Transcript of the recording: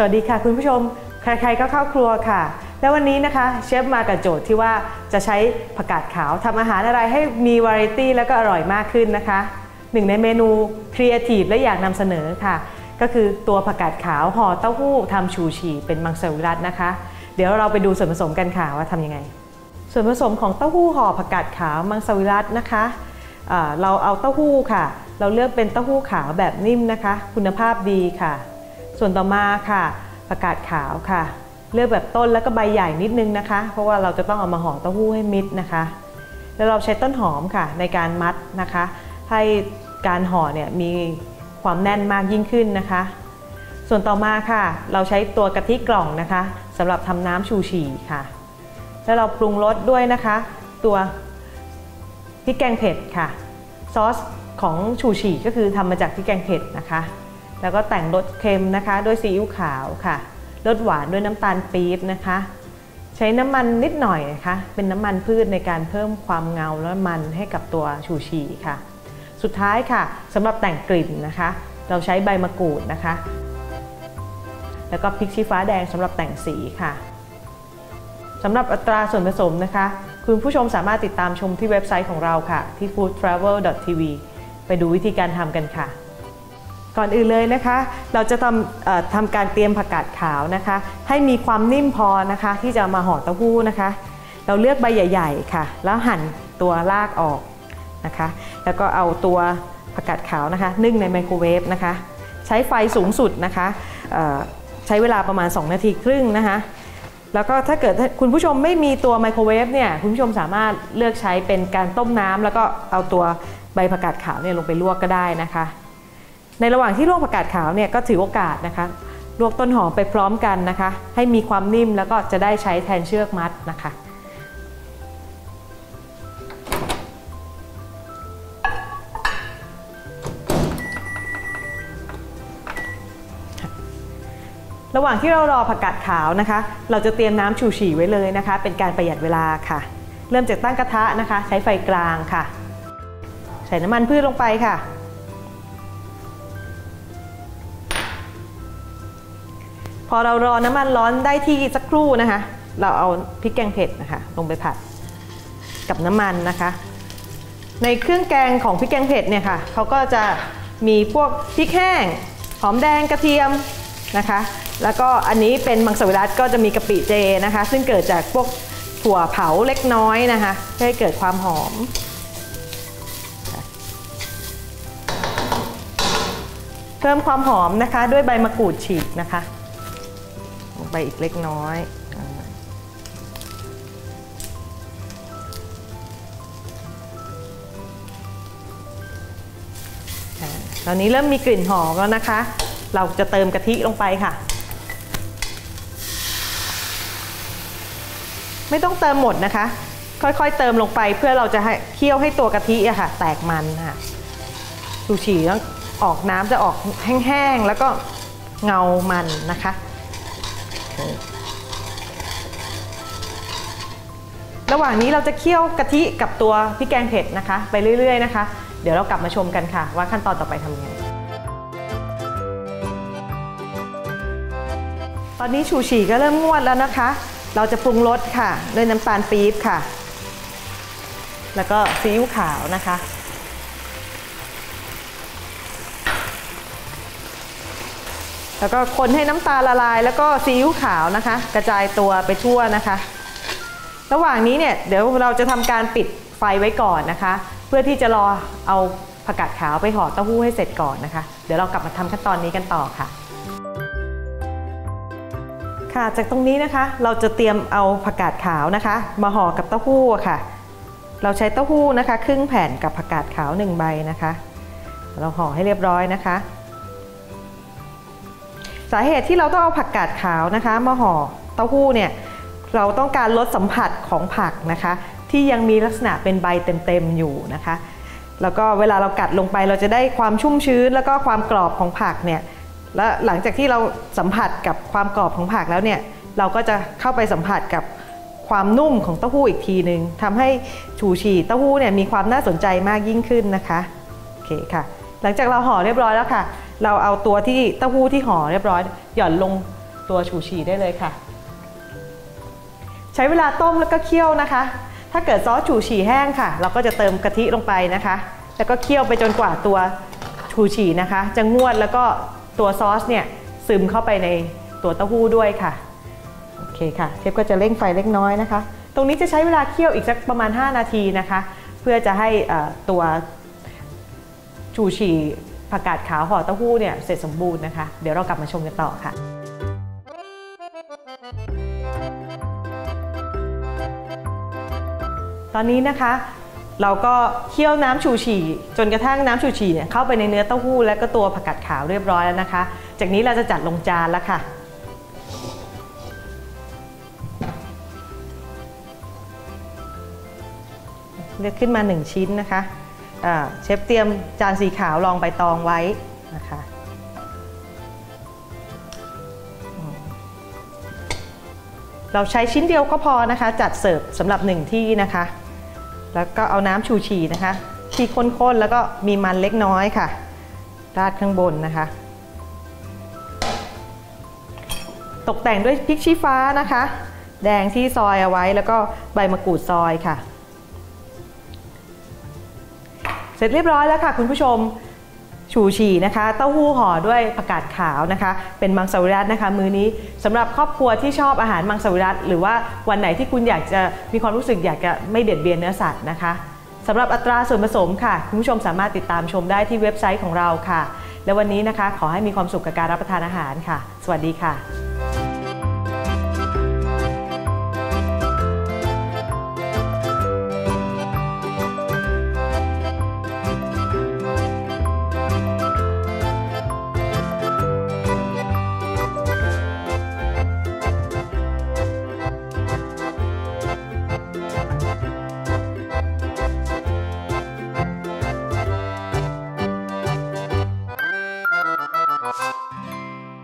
สวัสดีค่ะ คุณผู้ชม ใครๆก็เข้าครัวค่ะ แล้ววันนี้นะคะเชฟมากับโจทย์ที่ว่าจะใช้ผักกาดขาวทำอาหารอะไรให้มีวาไรตี้แล้วก็อร่อยมากขึ้นนะคะหนึ่งในเมนูครีเอทีฟและอยากนำเสนอค่ะ ก็คือตัวผักกาดขาวห่อเต้าหู้ทำชูชีเป็นมังสวิรัตนะคะ เดี๋ยวเราไปดูส่วนผสมกันค่ะว่าทำยังไง ส่วนผสมของเต้าหู้ห่อผักกาดขาวมังสวิรัตนะคะเราเอาเต้าหู้ค่ะ เราเลือกเป็นเต้าหู้ขาวแบบนิ่มนะคะ คุณภาพดีค่ะ ส่วนต่อมาค่ะผักกาดขาวค่ะ เลือกแบบต้นแล้วก็ใบใหญ่นิดนึงนะคะ เพราะว่าเราจะต้องเอามาห่อเต้าหู้ให้มิดนะคะ แล้วเราใช้ต้นหอมค่ะ ในการมัดนะคะ ให้การห่อเนี่ยมีความแน่นมากยิ่งขึ้นนะคะ ส่วนต่อมาค่ะ เราใช้ตัวกะทิกล่องนะคะสำหรับทำน้ำชูชีค่ะ แล้วเราปรุงรสด้วยนะคะ ตัวพริกแกงเผ็ดค่ะ ซอสของชูชีก็คือทำมาจากพริกแกงเผ็ดนะคะ แล้วก็แต่งรสเค็มนะคะ ด้วยซีอิ๊วขาวค่ะรสหวานด้วยน้ำตาลปี๊บนะคะ ใช้น้ำมันนิดหน่อยนะคะ เป็นน้ำมันพืชในการเพิ่มความเงาและมันให้กับตัวชูชีค่ะ สุดท้ายค่ะสำหรับแต่งกลิ่นนะคะ เราใช้ใบมะกรูดนะคะ แล้วก็พริกชี้ฟ้าแดงสำหรับแต่งสีค่ะสำหรับอัตราส่วนผสมนะคะ คุณผู้ชมสามารถติดตามชมที่เว็บไซต์ของเราค่ะ ที่ foodtravel.tv ไปดูวิธีการทำกันค่ะ ก่อนอื่นเลยนะคะ เราจะทำทำการเตรียมผักกาดขาวนะคะ ให้มีความนิ่มพอนะคะ ที่จะมาห่อเต้าหู้นะคะ เราเลือกใบใหญ่ ๆ ค่ะ แล้วหั่นตัวรากออกนะคะ แล้วก็เอาตัวผักกาดขาวนะคะ นึ่งในไมโครเวฟนะคะ ใช้ไฟสูงสุดนะคะใช้เวลาประมาณ 2 นาทีครึ่งนะคะ แล้วก็ถ้าเกิดคุณผู้ชมไม่มีตัวไมโครเวฟเนี่ยคุณผู้ชมสามารถเลือกใช้เป็นการต้มน้ำแล้วก็เอาตัวใบผักกาดขาวเนี่ยลงไปลวกก็ได้นะคะ ในระหว่างที่ลวกผักกาดขาวเนี่ยก็ถือโอกาสนะคะลวกต้นหอมไปพร้อมกันนะคะ ให้มีความนิ่มแล้วก็จะได้ใช้แทนเชือกมัดนะคะ ระหว่างที่เรารอผักกาดขาวนะคะ เราจะเตรียมน้ำชูฉี่ไว้เลยนะคะ เป็นการประหยัดเวลาค่ะ เริ่มจากตั้งกระทะนะคะ ใช้ไฟกลางค่ะ ใส่น้ำมันพืชลงไปค่ะ พอเรารอน้ำมันร้อนได้ที่สักครู่นะคะ เราเอาพริกแกงเผ็ดนะคะ ลงไปผัดกับน้ำมันนะคะ ในเครื่องแกงของพริกแกงเผ็ดเนี่ยค่ะเขาก็จะมีพวกพริกแห้งหอมแดงกระเทียมนะคะ แล้วก็อันนี้เป็นมังสวิรัตก็จะมีกะปิเจนะคะ ซึ่งเกิดจากพวกถั่วเผาเล็กน้อยนะคะเพื่อให้เกิดความหอมเพิ่มความหอมนะคะ ด้วยใบมะกรูดฉีกนะคะ ไปอีกเล็กน้อยตอนนี้เริ่มมีกลิ่นหอมแล้วนะคะ เราจะเติมกะทิลงไปค่ะ ไม่ต้องเติมหมดนะคะ ค่อยๆเติมลงไปเพื่อเราจะให้เคี่ยวให้ตัวกะทิอะค่ะ แตกมันค่ะซูชิต้องออกน้ำจะออกแห้งๆ แล้วก็เงามันนะคะ ระหว่างนี้เราจะเคี่ยวกะทิกับตัวพริกแกงเผ็ดนะคะ ไปเรื่อย ๆ นะคะ เดี๋ยวเรากลับมาชมกันค่ะ ว่าขั้นตอนต่อไปทำยังไง ตอนนี้ชูชีก็เริ่มงวดแล้วนะคะ เราจะปรุงรสค่ะด้วยน้ำตาลปี๊บค่ะ แล้วก็ซีอิ๊วขาวนะคะ แล้วก็คนให้น้ำตาลละลาย แล้วก็ซีอิ๊วขาวนะคะ กระจายตัวไปทั่วนะคะ ระหว่างนี้เนี่ยเดี๋ยวเราจะทำการปิดไฟไว้ก่อนนะคะ เพื่อที่จะรอเอาผักกาดขาวไปห่อเต้าหู้ให้เสร็จก่อนนะคะ เดี๋ยวเรากลับมาทำขั้นตอนนี้กันต่อค่ะ ค่ะจากตรงนี้นะคะ เราจะเตรียมเอาผักกาดขาวนะคะ มาห่อกับเต้าหู้ค่ะ เราใช้เต้าหู้นะคะ ครึ่งแผ่นกับผักกาดขาวหนึ่งใบนะคะ เราห่อให้เรียบร้อยนะคะ สาเหตุที่เราต้องเอาผักกาดขาวนะคะมาห่อเต้าหู้เนี่ยเราต้องการลดสัมผัสของผักนะคะ ที่ยังมีลักษณะเป็นใบเต็มๆอยู่นะคะ แล้วก็เวลาเรากัดลงไปเราจะได้ความชุ่มชื้น แล้วก็ความกรอบของผักเนี่ยและหลังจากที่เราสัมผัสกับความกรอบของผักแล้วเนี่ยเราก็จะเข้าไปสัมผัสกับความนุ่มของเต้าหู้อีกทีหนึ่งทำให้ชูชีเต้าหู้เนี่ยมีความน่าสนใจมากยิ่งขึ้นนะคะโอเคค่ะ หลังจากเราห่อเรียบร้อยแล้วค่ะ เราเอาตัวที่เต้าหู้ที่ห่อเรียบร้อย หย่อนลงตัวฉูฉี่ได้เลยค่ะ ใช้เวลาต้มแล้วก็เคี่ยวนะคะ ถ้าเกิดซอสฉูฉี่แห้งค่ะ เราก็จะเติมกะทิลงไปนะคะ แล้วก็เคี่ยวไปจนกว่าตัวฉูฉี่นะคะ จะงวดแล้วก็ตัวซอสเนี่ยซึมเข้าไปในตัวเต้าหู้ด้วยค่ะโอเคค่ะเชฟก็จะเร่งไฟเล็กน้อยนะคะ ตรงนี้จะใช้เวลาเคี่ยวอีกสักประมาณ 5 นาทีนะคะ เพื่อจะให้ตัวชูชี ผักกาดขาวห่อเต้าหู้เนี่ยเสร็จสมบูรณ์นะคะ เดี๋ยวเรากลับมาชมกันต่อค่ะตอนนี้นะคะเราก็เคี่ยวน้ำชูฉี่จนกระทั่งน้ำชูฉี่เนี่ยเข้าไปในเนื้อเต้าหู้และก็ตัวผักกาดขาวเรียบร้อยแล้วนะคะ จากนี้เราจะจัดลงจานแล้วค่ะ เลือกขึ้นมา 1 ชิ้นนะคะ เชฟเตรียมจานสีขาวรองใบตองไว้นะคะเราใช้ชิ้นเดียวก็พอนะคะ จัดเสิร์ฟสำหรับ1ที่นะคะ แล้วก็เอาน้ำชูชีนะคะที่ข้นๆแล้วก็มีมันเล็กน้อยค่ะ ราดข้างบนนะคะ ตกแต่งด้วยพริกชี้ฟ้านะคะ แดงที่ซอยเอาไว้แล้วก็ใบมะกรูดซอยค่ะ เสร็จเรียบร้อยแล้วค่ะคุณผู้ชมชูชีนะคะ เต้าหู้ห่อด้วยผักกาดขาวนะคะ เป็นมังสวิรัตนะคะ มือนี้สำหรับครอบครัวที่ชอบอาหารมังสวิรัตหรือว่าวันไหนที่คุณอยากจะมีความรู้สึกอยากจะไม่เด็ดเบียนเนื้อสัตว์นะคะสำหรับอัตราส่วนผสมค่ะ คุณผู้ชมสามารถติดตามชมได้ที่เว็บไซต์ของเราค่ะ และวันนี้นะคะ ขอให้มีความสุขกับการรับประทานอาหารค่ะ สวัสดีค่ะ